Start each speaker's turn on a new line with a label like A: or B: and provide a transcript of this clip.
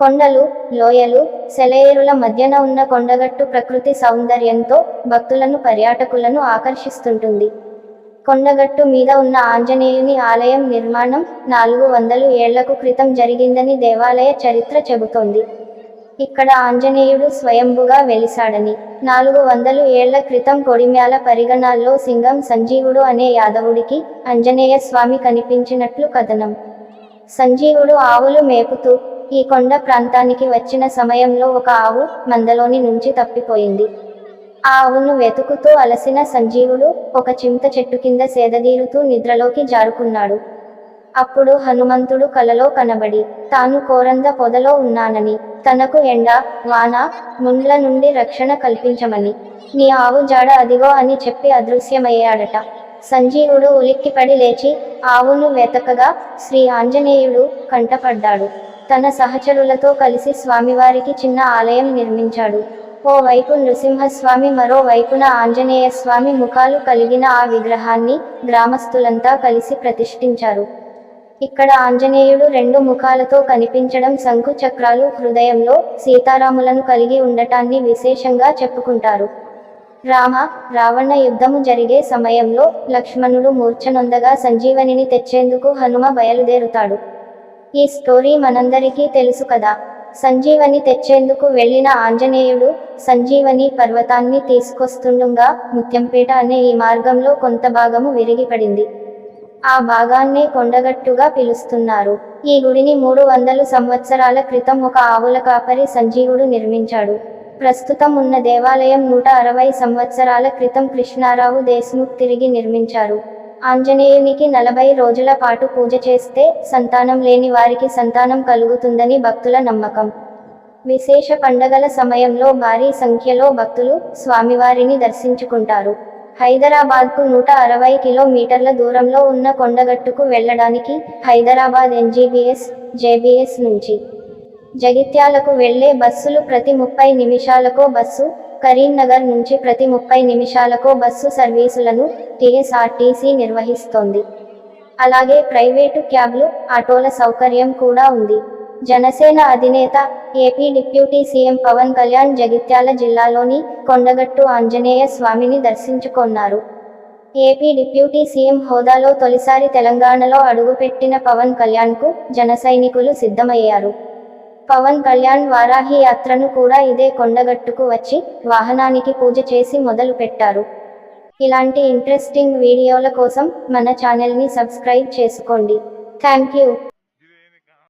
A: కొండలు లోయలు సెలయేరుల మధ్యన ఉన్న కొండగట్టు ప్రకృతి సౌందర్యంతో భక్తులను పర్యాటకులను ఆకర్షిస్తుంటుంది. కొండగట్టు మీద ఉన్న ఆంజనేయుని ఆలయం నిర్మాణం నాలుగు వందలు ఏళ్ళకు క్రితం జరిగిందని దేవాలయ చరిత్ర చెబుతోంది. ఇక్కడ ఆంజనేయుడు స్వయంభుగా వెలిశాడని నాలుగు వందలు ఏళ్ళ క్రితం కొడిమ్యాల పరిగణాల్లో సింగం సంజీవుడు అనే యాదవుడికి ఆంజనేయ స్వామి కనిపించినట్లు కథనం. సంజీవుడు ఆవులు మేపుతూ ఈ కొండ ప్రాంతానికి వచ్చిన సమయంలో ఒక ఆవు మందలోని నుంచి తప్పిపోయింది. ఆ ఆవును వెతుకుతూ అలసిన సంజీవుడు ఒక చింత చెట్టు కింద సేదదీరుతూ నిద్రలోకి జారుకున్నాడు. అప్పుడు హనుమంతుడు కలలో కనబడి తాను కోరంద పొదలో ఉన్నానని తనకు ఎండ వాన ముండ్ల నుండి రక్షణ కల్పించమని నీ ఆవు జాడ అదిగో అని చెప్పి అదృశ్యమయ్యాడట. సంజీవుడు ఉలిక్కిపడి లేచి ఆవును వెతకగా శ్రీ ఆంజనేయుడు కంటపడ్డాడు. తన సహచరులతో కలిసి స్వామివారికి చిన్న ఆలయం నిర్మించాడు. ఓ వైపు నృసింహస్వామి మరోవైపున ఆంజనేయ స్వామి ముఖాలు కలిగిన ఆ విగ్రహాన్ని గ్రామస్తులంతా కలిసి ప్రతిష్ఠించారు. ఇక్కడ ఆంజనేయుడు రెండు ముఖాలతో కనిపించడం శంకు చక్రాలు హృదయంలో సీతారాములను కలిగి ఉండటాన్ని విశేషంగా చెప్పుకుంటారు. రామ రావణ యుద్ధము జరిగే సమయంలో లక్ష్మణుడు మూర్ఛనొందగా సంజీవనిని తెచ్చేందుకు హనుమ బయలుదేరుతాడు. ఈ స్టోరీ మనందరికీ తెలుసు కదా. సంజీవని తెచ్చేందుకు వెళ్ళిన ఆంజనేయుడు సంజీవని పర్వతాన్ని తీసుకొస్తుండగా ముత్యంపేట అనే ఈ మార్గంలో కొంత భాగము విరిగిపడింది. ఆ భాగాన్నే కొండగట్టుగా పిలుస్తున్నారు. ఈ గుడిని మూడు వందలు సంవత్సరాల క్రితం ఒక ఆవుల కాపరి సంజీవుడు నిర్మించాడు. ప్రస్తుతం ఉన్న దేవాలయం నూట అరవై సంవత్సరాల క్రితం కృష్ణారావు దేశ్ముఖ్ తిరిగి నిర్మించారు. ఆంజనేయునికి నలభై రోజుల పాటు పూజ చేస్తే సంతానం లేని వారికి సంతానం కలుగుతుందని భక్తుల నమ్మకం. విశేష పండగల సమయంలో భారీ సంఖ్యలో భక్తులు స్వామివారిని దర్శించుకుంటారు. హైదరాబాద్కు నూట అరవై కిలోమీటర్ల దూరంలో ఉన్న కొండగట్టుకు వెళ్ళడానికి హైదరాబాద్ ఎన్జీబీఎస్ జేబీఎస్ నుంచి. జగిత్యాలకు వెళ్ళే బస్సులు ప్రతి ముప్పై నిమిషాలకో బస్సు కరీంనగర్ నుంచి ప్రతి ముప్పై నిమిషాలకో బస్సు సర్వీసులను టీఎస్ఆర్టీసీ నిర్వహిస్తోంది. అలాగే ప్రైవేటు క్యాబ్లు ఆటోల సౌకర్యం కూడా ఉంది. జనసేన అధినేత AP deputy CM Pawan Kalyan Jagtial జిల్లాలోని కొండగట్టు ఆంజనేయ స్వామిని దర్శించుకున్నారు. ఏపీ డిప్యూటీ సీఎం హోదాలో తొలిసారి తెలంగాణలో అడుగుపెట్టిన పవన్ కళ్యాణ్కు జనసైనికులు సిద్ధమయ్యారు. పవన్ కళ్యాణ్ వారాహి యాత్రను కూడా ఇదే కొండగట్టుకు వచ్చి వాహనానికి పూజ చేసి మొదలు పెట్టారు. ఇలాంటి ఇంట్రెస్టింగ్ వీడియోల కోసం మన ఛానల్ని సబ్స్క్రైబ్ చేసుకోండి. Thank you